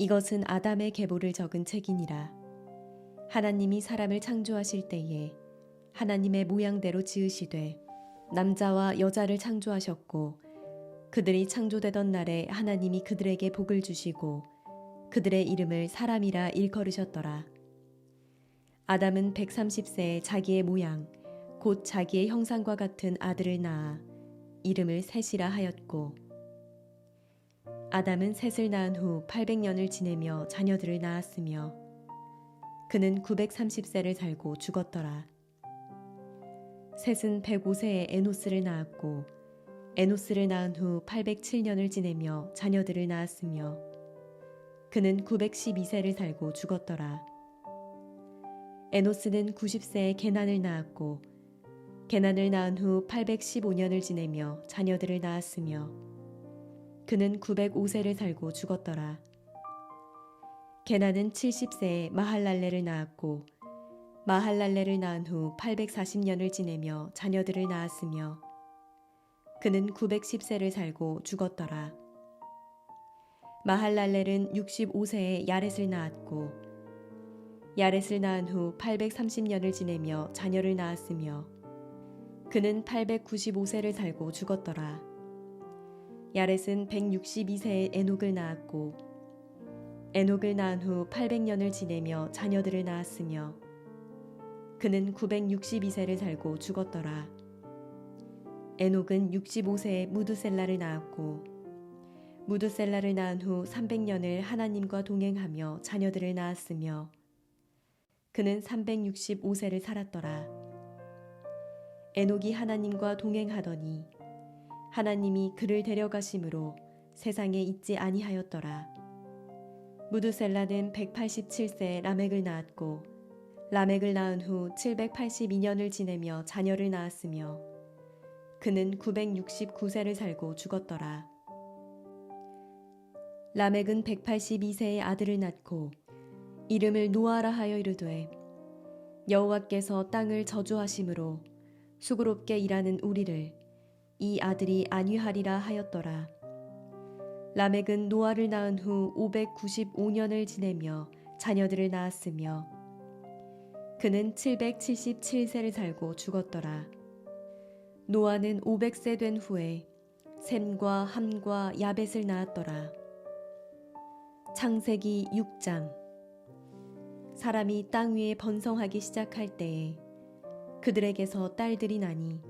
이것은 아담의 계보를 적은 책이니라. 하나님이 사람을 창조하실 때에 하나님의 모양대로 지으시되 남자와 여자를 창조하셨고 그들이 창조되던 날에 하나님이 그들에게 복을 주시고 그들의 이름을 사람이라 일컬으셨더라. 아담은 130세에 자기의 모양 곧 자기의 형상과 같은 아들을 낳아 이름을 셋이라 하였고 아담은 셋을 낳은 후 800년을 지내며 자녀들을 낳았으며 그는 930세를 살고 죽었더라. 셋은 105세에 에노스를 낳았고 에노스를 낳은 후 807년을 지내며 자녀들을 낳았으며 그는 912세를 살고 죽었더라. 에노스는 90세에 게난을 낳았고 게난을 낳은 후 815년을 지내며 자녀들을 낳았으며 그는 905세를 살고 죽었더라. 게난은 70세에 마할랄레를 낳았고 마할랄레를 낳은 후 840년을 지내며 자녀들을 낳았으며 그는 910세를 살고 죽었더라. 마할랄렐은 65세에 야렛을 낳았고 야렛을 낳은 후 830년을 지내며 자녀를 낳았으며 그는 895세를 살고 죽었더라. 야렛은 162세에 에녹을 낳았고 에녹을 낳은 후 800년을 지내며 자녀들을 낳았으며 그는 962세를 살고 죽었더라. 에녹은 65세에 무드셀라를 낳았고 무드셀라를 낳은 후 300년을 하나님과 동행하며 자녀들을 낳았으며 그는 365세를 살았더라. 에녹이 하나님과 동행하더니 하나님이 그를 데려가심으로 세상에 있지 아니하였더라. 무드셀라는 187세에 라멕을 낳았고 라멕을 낳은 후 782년을 지내며 자녀를 낳았으며 그는 969세를 살고 죽었더라. 라멕은 182세의 아들을 낳고 이름을 노아라 하여 이르되 여호와께서 땅을 저주하심으로 수고롭게 일하는 우리를 이 아들이 안위하리라 하였더라. 라멕은 노아를 낳은 후 595년을 지내며 자녀들을 낳았으며 그는 777세를 살고 죽었더라. 노아는 500세 된 후에 샘과 함과 야벳을 낳았더라. 창세기 6장 사람이 땅 위에 번성하기 시작할 때에 그들에게서 딸들이 나니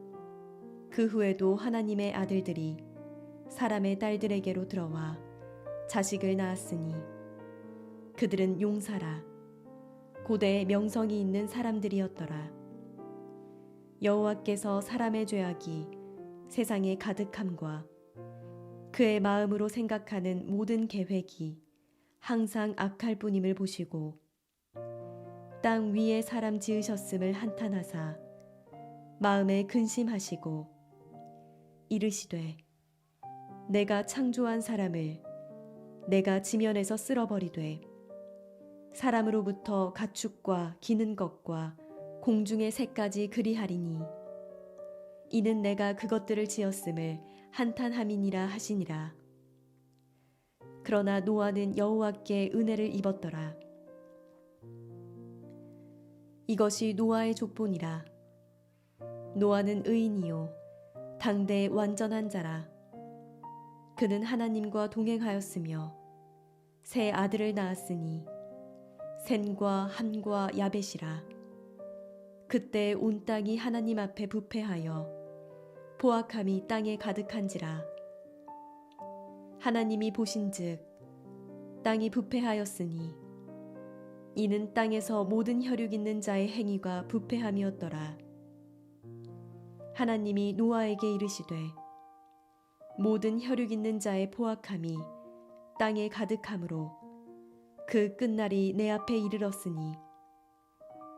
그 후에도 하나님의 아들들이 사람의 딸들에게로 들어와 자식을 낳았으니 그들은 용사라 고대의 명성이 있는 사람들이었더라. 여호와께서 사람의 죄악이 세상에 가득함과 그의 마음으로 생각하는 모든 계획이 항상 악할 뿐임을 보시고 땅 위에 사람 지으셨음을 한탄하사 마음에 근심하시고 이르시되 내가 창조한 사람을 내가 지면에서 쓸어버리되 사람으로부터 가축과 기는 것과 공중의 새까지 그리하리니 이는 내가 그것들을 지었음을 한탄함이니라 하시니라. 그러나 노아는 여호와께 은혜를 입었더라. 이것이 노아의 족본이라. 노아는 의인이요 당대의 완전한 자라. 그는 하나님과 동행하였으며 새 아들을 낳았으니 센과 함과 야벳이라. 그때 온 땅이 하나님 앞에 부패하여 포악함이 땅에 가득한지라. 하나님이 보신즉 땅이 부패하였으니 이는 땅에서 모든 혈육 있는 자의 행위가 부패함이었더라. 하나님이 노아에게 이르시되 모든 혈육 있는 자의 포악함이 땅에 가득하므로 그 끝날이 내 앞에 이르렀으니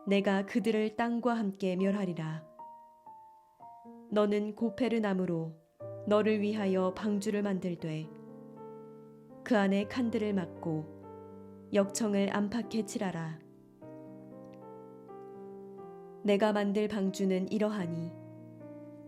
내가 그들을 땅과 함께 멸하리라. 너는 고페르 나무로 너를 위하여 방주를 만들되 그 안에 칸들을 막고 역청을 안팎에 칠하라. 내가 만들 방주는 이러하니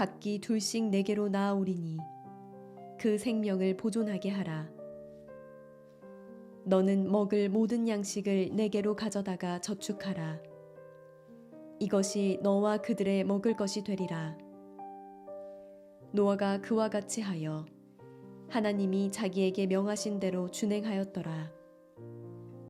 각기 둘씩 내게로 나아오리니 그 생명을 보존하게 하라. 너는 먹을 모든 양식을 내게로 가져다가 저축하라. 이것이 너와 그들의 먹을 것이 되리라. 노아가 그와 같이 하여 하나님이 자기에게 명하신 대로 준행하였더라.